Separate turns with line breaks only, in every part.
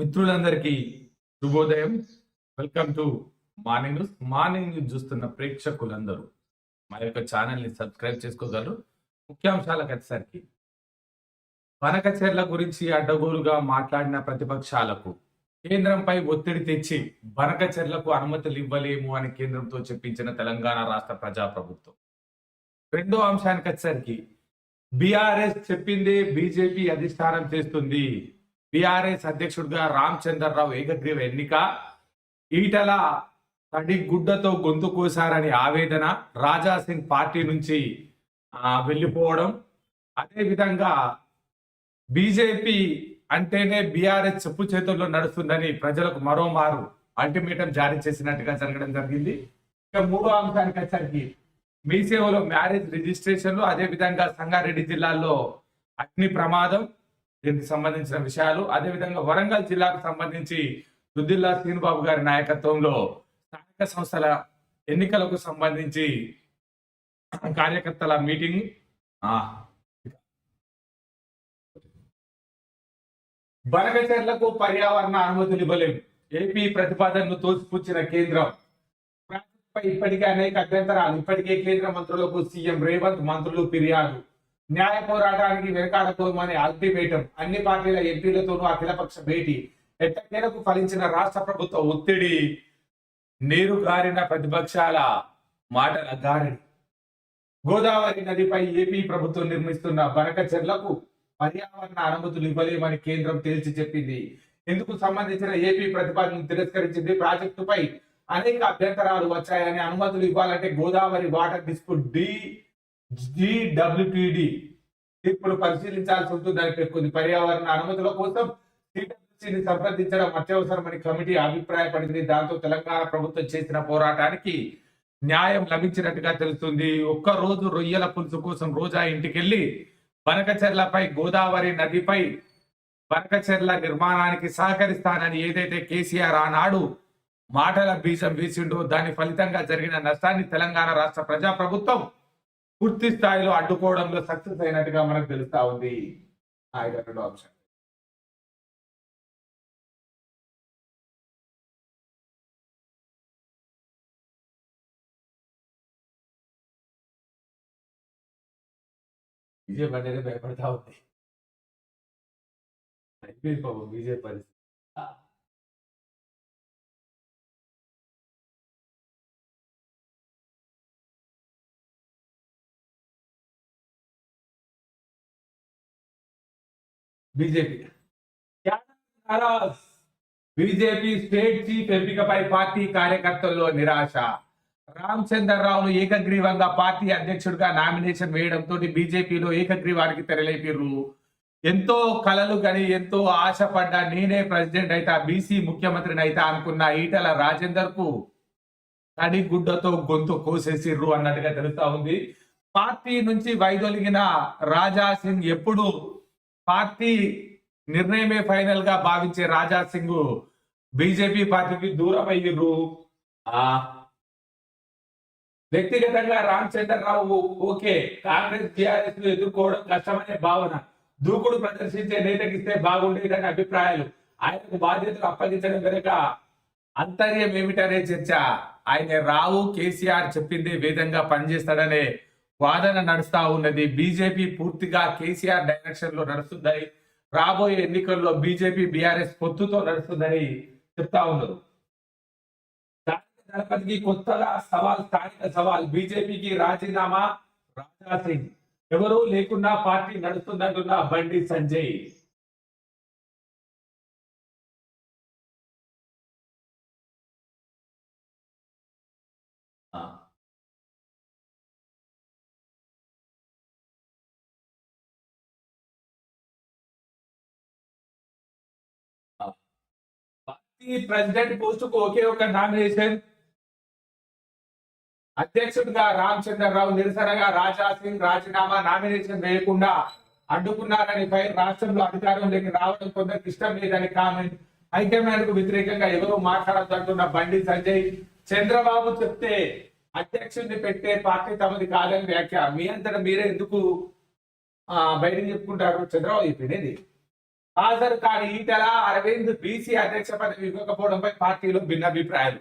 మిత్రులందరికీ శుభోదయం. Welcome to morning news morning news చూస్తున్న ప్రేక్షకులందరూ మా యొక్క ఛానల్ని సబ్స్క్రైబ్ చేసుకోగలరు. ముఖ్యాంశాలకు వచ్చేసరికి వనకచర్ల గురించి అడ్డగోలుగా మాట్లాడిన ప్రతిపక్షాలకు కేంద్రంపై ఒత్తిడి తెచ్చి బనకచర్లకు అనుమతులు ఇవ్వలేము అని కేంద్రంతో చెప్పించిన తెలంగాణ రాష్ట్ర ప్రజాప్రభుత్వం. రెండో అంశానికి వచ్చేసరికి బీఆర్ఎస్ చెప్పిందే బీజేపీ అధిష్టానం చేస్తుంది. బీఆర్ఎస్ అధ్యక్షుడిగా రామచంద్రరావు ఏకగ్రీవ ఎన్నిక. ఈటల తడి గుడ్డతో గొంతు కోసారని ఆవేదన రాజాసింగ్ పార్టీ నుంచి వెళ్ళిపోవడం. అదేవిధంగా బీజేపీ అంటేనే బీఆర్ఎస్ చెప్పు చేతుల్లో నడుస్తుందని ప్రజలకు మరోమారు అల్టిమేటం జారీ చేసినట్టుగా జరగడం జరిగింది. ఇక మూడో అంశానికి వచ్చరికి మీ సేవలో మ్యారేజ్ రిజిస్ట్రేషన్లు అదేవిధంగా సంగారెడ్డి జిల్లాలో అగ్ని ప్రమాదం దీనికి సంబంధించిన విషయాలు. అదేవిధంగా వరంగల్ జిల్లాకు సంబంధించి దుద్దిల్లా శ్రీనుబాబు గారి నాయకత్వంలో స్థానిక సంస్థల ఎన్నికలకు సంబంధించి కార్యకర్తల మీటింగ్. ఆ, పర్యావరణ అనుమతులు ఇవ్వలేము ఏపీ ప్రతిపాదనను తోసిపుచ్చిన కేంద్రం. ప్రాజెక్టుపై ఇప్పటికే అనేక అభ్యంతరాలు. ఇప్పటికే కేంద్ర మంత్రులకు సీఎం రేవంత్ మంత్రులు ఫిర్యాదు. న్యాయ పోరాటానికి వెనకాడపోమని అల్టిమేటం అన్ని పార్టీల ఎంపీలతోనూ అఖిలపక్ష భేటీ ఎట్టకేలకు ఫలించిన రాష్ట్ర ప్రభుత్వ ఒత్తిడి నీరు గారిన ప్రతిపక్షాల మాటల గారడి గోదావరి నదిపై ఏపీ ప్రభుత్వం నిర్మిస్తున్న బనక చెర్లకు పర్యావరణ అనుమతులు ఇవ్వలేమని కేంద్రం తేల్చి చెప్పింది. ఇందుకు సంబంధించిన ఏపీ ప్రతిపాదనను తిరస్కరించింది. ప్రాజెక్టుపై అనేక అభ్యంతరాలు వచ్చాయని అనుమతులు ఇవ్వాలంటే Godavari water dispute D DWPD తీర్పును పరిశీలించాల్సి ఉంటుందని పేర్కొంది పర్యావరణ అనుమతుల కోసం సిడబ్ల్యూసిని సంప్రదించడం అత్యవసరమని కమిటీ అభిప్రాయపడింది. దాంతో తెలంగాణ ప్రభుత్వం చేసిన పోరాటానికి న్యాయం లభించినట్టుగా తెలుస్తుంది. ఒక్క రోజు రొయ్యల పులుసు కోసం రోజా ఇంటికెళ్ళి బనకచెర్లపై గోదావరి నదిపై బనకచెర్ల నిర్మాణానికి సహకరిస్తానని ఏదైతే కేసీఆర్ ఆనాడు మాటల బీజం వేసిండో దాని ఫలితంగా జరిగిన నష్టాన్ని తెలంగాణ రాష్ట్ర ప్రజా ప్రభుత్వం పూర్తి స్థాయిలో అడ్డుకోవడంలో సక్సెస్ అయినట్టుగా మనకు తెలుస్తా ఉంది ఆ, ఆప్షన్ బీజేపీ అంటేనే భయపడతా ఉంది. అయిపోయింది పాపం బీజేపీ పరిస్థితి బీజేపీ. బీజేపీ స్టేట్ చీఫ్ ఎంపికపై పార్టీ కార్యకర్తల్లో నిరాశ. రామచంద్రరావును ఏకగ్రీవంగా పార్టీ అధ్యక్షుడిగా నామినేషన్ వేయడంతో బీజేపీలో ఏకగ్రీవానికి తెరలేపిర్రు. ఎంతో కలలు గని ఎంతో ఆశపడ్డా నేనే ప్రెసిడెంట్ అయితే బీసీ ముఖ్యమంత్రిని అయితే అనుకున్న ఈటల రాజేందర్కు తడి గుడ్డతో గొంతు కోసేసిర్రు అన్నట్టుగా తెలుస్తా ఉంది. పార్టీ నుంచి వైదొలిగిన రాజా సింగ్ ఎప్పుడు పార్టీ నిర్ణయమే ఫైనల్గా భావించే రాజా సింగ్ బీజేపీ పార్టీకి దూరం అయ్యారు ఆ వ్యక్తిగతంగా రామచంద్రరావు ఓకే కాంగ్రెస్ టిఆర్ఎస్ను ఎదుర్కోవడం కష్టమనే భావన. దూకుడు ప్రదర్శించే నేతకిస్తే బాగుండేదనే అభిప్రాయాలు. ఆయనకు బాధ్యతలు అప్పగించడం వెనుక అంతర్యం ఏమిటనే చర్చ. ఆయన రావు కేసీఆర్ చెప్పింది వేదంగా పనిచేస్తాడనే వాదన నడుస్తా ఉన్నది. బీజేపీ పూర్తిగా కేసీఆర్ డైరెక్షన్లో నడుస్తుందని రాబోయే ఎన్నికల్లో బీజేపీ బీఆర్ఎస్ పొత్తుతో నడుస్తుందని చెప్తా ఉన్నారు. దళపతికి కొత్తగా సవాల్ స్థానిక సవాల్. బీజేపీకి రాజీనామా రాజా సింగ్ ఎవరూ లేకుండా పార్టీ నడుస్తుందంటున్న బండి సంజయ్. ప్రెసిడెంట్ పోస్ట్కు ఒకే ఒక నామినేషన్ అధ్యక్షుడిగా రామచంద్రరావు నిరసనగా రాజా సింగ్ రాజీనామా నామినేషన్ వేయకుండా అడ్డుకున్నారని పై రాష్ట్రంలో అధికారంలోకి రావడం కొందరికి ఇష్టం లేదని కామెంట్ హైకమాండ్ వ్యతిరేకంగా ఎవరు మాట్లాడద్దంటున్న బండి సంజయ్. చంద్రబాబు చెప్తే అధ్యక్షుడిని పెట్టే పార్టీ తమది కాదని వ్యాఖ్య. మీ అంతటా మీరే ఎందుకు ఆ, బయటకు చెప్పుకుంటారు? చంద్రబాబు చెప్పింది హాజరు కాని ఈటల అరవింద్ బీసీ అధ్యక్ష పదవి ఇవ్వకపోవడంపై పార్టీలో భిన్నాభిప్రాయాలు.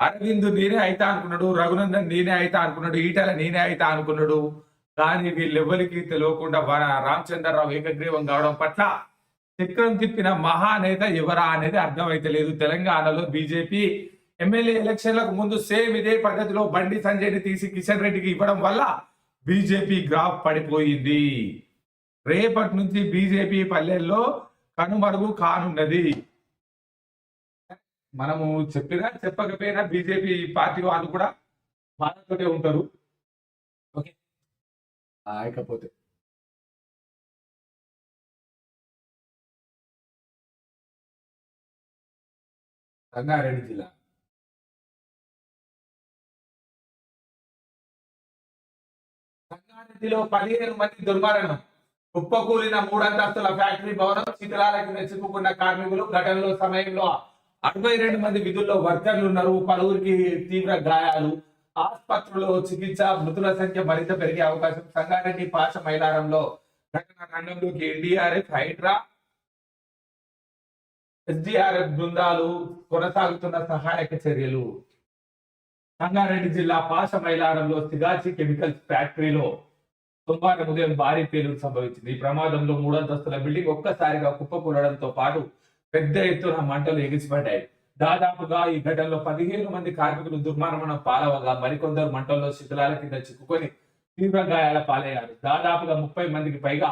అరవింద్ నేనే అయితా అనుకున్నాడు రఘునందన్ నేనే అయితా అనుకున్నాడు ఈటల నేనే అయితా అనుకున్నాడు. కానీ వీళ్ళెవ్వరికి తెలియకుండా రామచంద్రరావు ఏకగ్రీవం కావడం పట్ల చక్రం తిప్పిన మహానేత ఎవరా అనేది అర్థమైతే లేదు తెలంగాణలో బీజేపీ ఎమ్మెల్యే ఎలక్షన్లకు ముందు సేమ్ ఇదే పద్ధతిలో బండి సంజయ్ని తీసి కిషన్ రెడ్డికి ఇవ్వడం వల్ల బీజేపీ గ్రాఫ్ పడిపోయింది. రేపటి నుంచి బీజేపీ పల్లెల్లో కనుమరుగు కానున్నది. మనము చెప్పినా చెప్పకపోయినా బీజేపీ పార్టీ వాళ్ళు కూడా మనతోనే ఉంటారు. ఓకే. ఇకపోతే. రంగారెడ్డి జిల్లా. రంగారెడ్డిలో పదిహేను మంది దుర్మరణం. కుప్పకూలిన మూడంతస్తుల ఫ్యాక్టరీ భవనం శిథిలాల కింద చిక్కుకున్న కార్మికులు ఘటనలో సమయంలో అరవై రెండు మంది విధుల్లో వర్కర్లు ఉన్నారు. పలువురికి తీవ్ర గాయాలు. ఆసుపత్రుల్లో చికిత్స మృతుల సంఖ్య మరింత పెరిగే అవకాశం. సంగారెడ్డి పాష మైలారంలో ఘటన రంగంలోకి ఎన్డీఆర్ఎఫ్ హైడ్రా ఎస్డిఆర్ఎఫ్ బృందాలు కొనసాగుతున్న సహాయక చర్యలు. సంగారెడ్డి జిల్లా పాష మైలారంలో సిగాచి కెమికల్స్ ఫ్యాక్టరీలో సోమవారం ఉదయం భారీ పేలుడు సంభవించింది. ఈ ప్రమాదంలో మూడంతస్తుల బిల్డింగ్ ఒక్కసారిగా కుప్పకూలడంతో పాటు పెద్ద ఎత్తున మంటలు ఎగిసిపడ్డాయి. దాదాపుగా ఈ ఘటనలో పదిహేను మంది కార్మికులు దుర్మరణం పాలవగా మరికొందరు మంటల్లో శిథిలాల కింద చిక్కుకొని తీవ్ర గాయాల పాలయ్యారు. దాదాపుగా ముప్పై మందికి పైగా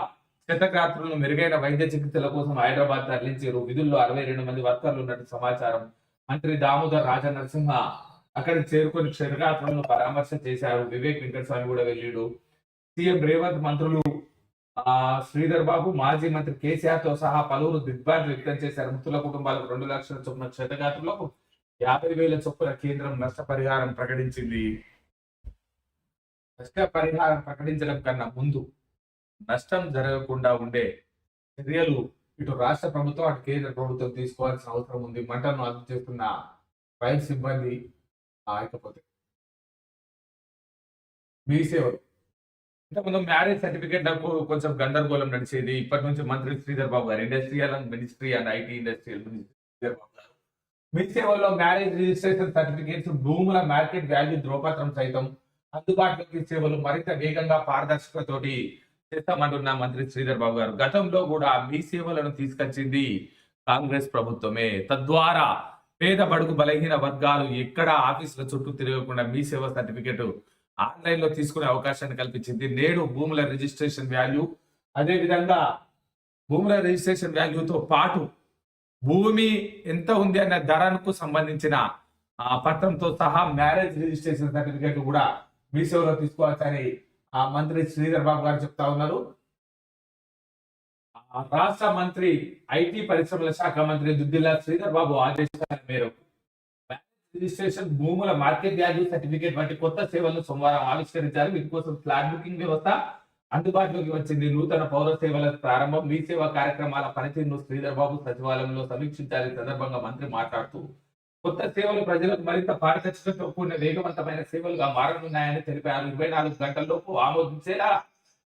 క్షతగాత్రులను మెరుగైన వైద్య చికిత్సల కోసం హైదరాబాద్ తరలించారు. విధుల్లో అరవై రెండు మంది వర్కర్లు ఉన్నట్టు సమాచారం మంత్రి దామోదర్ రాజా నరసింహ అక్కడికి చేరుకొని క్షతగాత్రులను పరామర్శ చేశారు. వివేక్ వెంకటస్వామి కూడా వెళ్ళాడు. సీఎం రేవంత్ మంత్రులు ఆ శ్రీధర్ బాబు మాజీ మంత్రి కేసీఆర్తో సహా పలువురు దిగ్బాటు వ్యక్తం చేశారు. మృతుల కుటుంబాలకు రెండు లక్షల చొప్పున క్షతగాత్రులకు యాభై వేల చొప్పున కేంద్రం నష్టపరిహారం ప్రకటించింది. నష్టపరిహారం ప్రకటించడం కన్నా ముందు నష్టం జరగకుండా ఉండే చర్యలు ఇటు రాష్ట్ర ప్రభుత్వం అటు కేంద్ర ప్రభుత్వం తీసుకోవాల్సిన అవసరం ఉంది. మంటలను అదుపు చేస్తున్న ఫైర్ సిబ్బంది ఇకపోతే. మీ సేవలు. ఇంతకుముందు మ్యారేజ్ సర్టిఫికేట్ నాకు కొంచెం గందరగోళం నడిచేది. ఇప్పటి నుంచి మంత్రి శ్రీధర్ బాబు గారు industrial and ministry and IT industrial ministry Babu గారు. మీ సేవల్లో మ్యారేజ్ రిజిస్ట్రేషన్ సర్టిఫికేట్స్ భూముల మార్కెట్ వాల్యూ ధ్రువపత్రం సైతం అందుబాటులోకి సేవలు మరింత వేగంగా పారదర్శకతోటి చేస్తామంటున్న మంత్రి శ్రీధర్ బాబు గారు. గతంలో కూడా మీ సేవలను తీసుకొచ్చింది కాంగ్రెస్ ప్రభుత్వమే. తద్వారా పేద బడుగు బలహీన వర్గాలు ఎక్కడ ఆఫీసుల చుట్టూ తిరగకుండా మీ సేవ సర్టిఫికేట్ ఆన్లైన్లో తీసుకునే అవకాశాన్ని కల్పించింది. నేడు భూముల రిజిస్ట్రేషన్ వాల్యూ అదే విధంగా భూముల రిజిస్ట్రేషన్ వాల్యూతో పాటు భూమి ఎంత ఉంది అనే ధరకు సంబంధించిన ఆ పత్రంతో సహా మ్యారేజ్ రిజిస్ట్రేషన్ సర్టిఫికేట్ కూడా మీ సేవలో తీసుకోవచ్చని ఆ మంత్రి శ్రీధర్ బాబు గారు చెప్తా ఉన్నారు. రాష్ట్ర మంత్రి ఐటీ పరిశ్రమల శాఖ మంత్రి దుద్దిల్లా శ్రీధర్ బాబు ఆదేశాల మేరకు రిజిస్ట్రేషన్ భూముల మార్కెట్ వాల్యూ సర్టిఫికేట్ వంటి కొత్త సేవలను సోమవారం ఆవిష్కరించారు. వీటి కోసం ఫ్లాట్ బుకింగ్ వ్యవస్థ అందుబాటులోకి వచ్చింది. నూతన పౌర సేవల ప్రారంభం మీ సేవా కార్యక్రమాల పనితీరును శ్రీధర్ బాబు సచివాలయంలో సమీక్షించారు సందర్భంగా మంత్రి మాట్లాడుతూ కొత్త సేవలు ప్రజలకు మరింత పారదర్శకతో కూడిన వేగవంతమైన సేవలుగా మారనున్నాయని తెలిపారు. ఇరవై నాలుగు గంటల్లోపు ఆమోదించేలా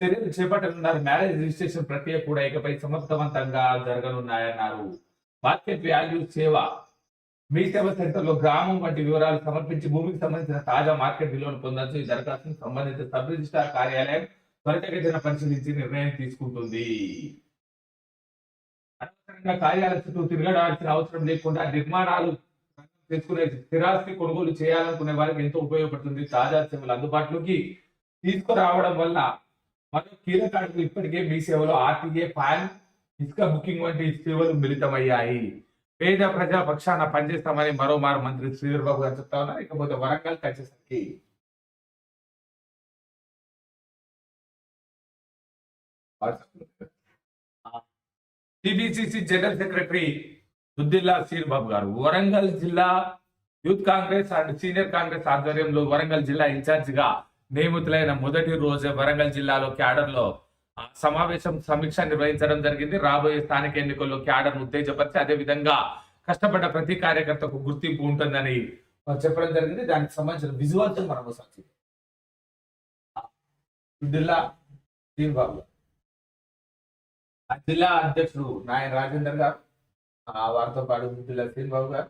చర్యలు చేపట్టనున్నారు. మ్యారేజ్ రిజిస్ట్రేషన్ ప్రక్రియ కూడా ఇకపై సమర్థవంతంగా జరగనున్నాయన్నారు. మార్కెట్ వాల్యూ సేవ మీ సేవ సెంటర్లో గ్రామం వంటి వివరాలు సమర్పించి భూమికి సంబంధించిన తాజా మార్కెట్ విలువను పొందొచ్చు. ఈ దరఖాస్తును సంబంధిత సబ్ రిజిస్టార్ కార్యాలయం త్వరితగతిన పరిశీలించి నిర్ణయం తీసుకుంటుంది. అనవసరంగా కార్యాలయ చుట్టూ తిరగడాల్సిన అవసరం లేకుండా నిర్మాణాలు తెచ్చుకునే స్థిరాస్తి కొనుగోలు చేయాలనుకునే వారికి ఎంతో ఉపయోగపడుతుంది. తాజా సేవలు అందుబాటులోకి తీసుకురావడం వల్ల మరో కీలక ఇప్పటికే మీ సేవలో ఆర్టీఏ పాన్ ఇసుక బుకింగ్ వంటి సేవలు మిళితమయ్యాయి. పేద ప్రజా పక్షాన పనిచేస్తామని మరోమారు మంత్రి శ్రీధర్ బాబు గారు చెప్తా ఉన్నారు. ఇకపోతే వరంగల్ వచ్చేసరికి సిబిసిసి జనరల్ సెక్రటరీ దుద్దిల్లా శ్రీర్ బాబు గారు వరంగల్ జిల్లా youth Congress and senior Congress ఆధ్వర్యంలో వరంగల్ జిల్లా ఇన్ఛార్జ్గా నియమితులైన మొదటి రోజే వరంగల్ జిల్లాలో క్యాడర్లో సమావేశం సమీక్ష నిర్వహించడం జరిగింది. రాబోయే స్థానిక ఎన్నికల్లో క్యాడర్ ఉత్తేజపరిచి అదే విధంగా కష్టపడ్డ ప్రతి కార్యకర్తకు గుర్తింపు ఉంటుందని చెప్పడం జరిగింది. దానికి సంబంధించిన విజువల్స్ మనం ఒకసారి జిల్లా బాబు జిల్లా అధ్యక్షుడు నాయన రాజేందర్ గారు ఆ వారితో పాటు జిల్లా శ్రీనిబాబు గారు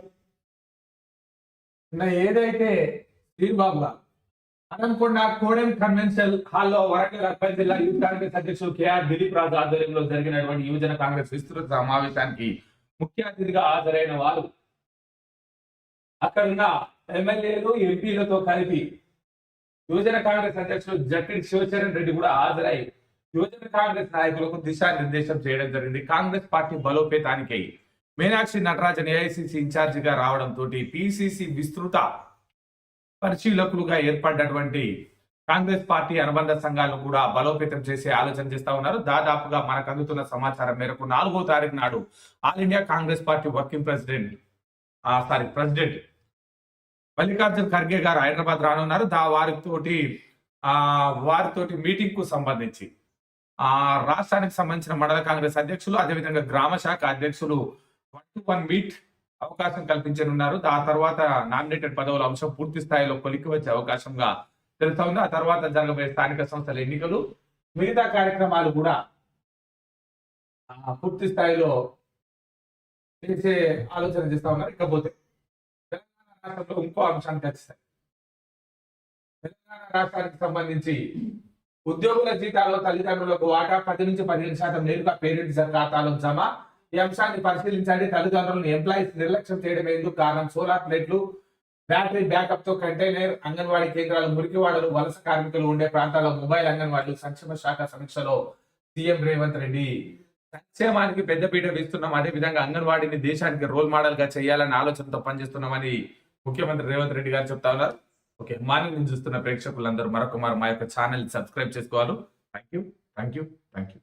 నిన్న ఏదైతే శ్రీబాబు అనంకొండ కోడెం కన్వెన్షన్ హాల్లో వరంగల్ అర్బన్ జిల్లా యూత్ కాంగ్రెస్ అధ్యక్షుడు కేఆర్ దిలీప్ రాజు ఆధ్వర్యంలో జరిగినటువంటి యువజన కాంగ్రెస్ విస్తృత సమావేశానికి ముఖ్య అతిథిగా హాజరైన వారు అక్కడున్న ఎమ్మెల్యేలు ఎంపీలతో కలిపి యువజన కాంగ్రెస్ అధ్యక్షుడు జట్టి శివచరణ్ రెడ్డి కూడా హాజరై యువజన కాంగ్రెస్ నాయకులకు దిశానిర్దేశం చేయడం జరిగింది. కాంగ్రెస్ పార్టీ బలోపేతానికై మీనాక్షి నటరాజన్ ఏఐసిసి ఇన్ఛార్జిగా రావడంతో పిసిసి విస్తృత పరిశీలకులుగా ఏర్పడినటువంటి కాంగ్రెస్ పార్టీ అనుబంధ సంఘాలను కూడా బలోపేతం చేసే ఆలోచన చేస్తా ఉన్నారు. దాదాపుగా మనకు అందుతున్న సమాచారం మేరకు నాలుగో తారీఖు నాడు all India Congress party working president sorry president Mallikarjun Kharge గారు హైదరాబాద్ రానున్నారు. దా వారితోటి ఆ వారితోటి మీటింగ్కు సంబంధించి ఆ రాష్ట్రానికి సంబంధించిన మండల కాంగ్రెస్ అధ్యక్షులు అదేవిధంగా గ్రామ శాఖ అధ్యక్షులు వన్ టు వన్ మీట్ అవకాశం కల్పించనున్నారు. ఆ తర్వాత నామినేటెడ్ పదవుల అంశం పూర్తి స్థాయిలో కొలిక్కి వచ్చే అవకాశంగా తెలుస్తా ఉంది ఆ తర్వాత జరగబోయే స్థానిక సంస్థల ఎన్నికలు మిగతా కార్యక్రమాలు కూడా పూర్తి స్థాయిలో చేసే ఆలోచన చేస్తా ఉన్నారు. ఇకపోతే తెలంగాణ రాష్ట్రంలో ఇంకో అంశానికి వచ్చాయి తెలంగాణ రాష్ట్రానికి సంబంధించి ఉద్యోగుల జీతాల్లో తల్లిదండ్రులకు వాటా పది నుంచి పదిహేను శాతం నేరుగా పేరెంట్స్ ఖాతాలో జమ ఈ అంశాన్ని పరిశీలించండి తల్లిదండ్రులను ఎంప్లాయీస్ నిర్లక్ష్యం చేయడం ఎందుకు కారణం. సోలార్ ప్లేట్లు బ్యాటరీ బ్యాకప్తో కంటైనర్ అంగన్వాడీ కేంద్రాలు మురికివాడలు వలస కార్మికులు ఉండే ప్రాంతాల్లో మొబైల్ అంగన్వాడీలు సంక్షేమ శాఖ సమీక్షలో సీఎం రేవంత్ రెడ్డి. సంక్షేమానికి పెద్దపీట వేస్తున్నాం. అదే విధంగా అంగన్వాడీని దేశానికి రోల్ మోడల్గా చేయాలనే ఆలోచనతో పనిచేస్తున్నామని ముఖ్యమంత్రి రేవంత్ రెడ్డి గారు చెప్తా ఉన్నారు. ఓకే మార్నింగ్ నుంచి చూస్తున్న ప్రేక్షకులందరూ మరొక మా యొక్క ఛానల్ సబ్స్క్రైబ్ చేసుకోవాలి. Thank you thank you thank you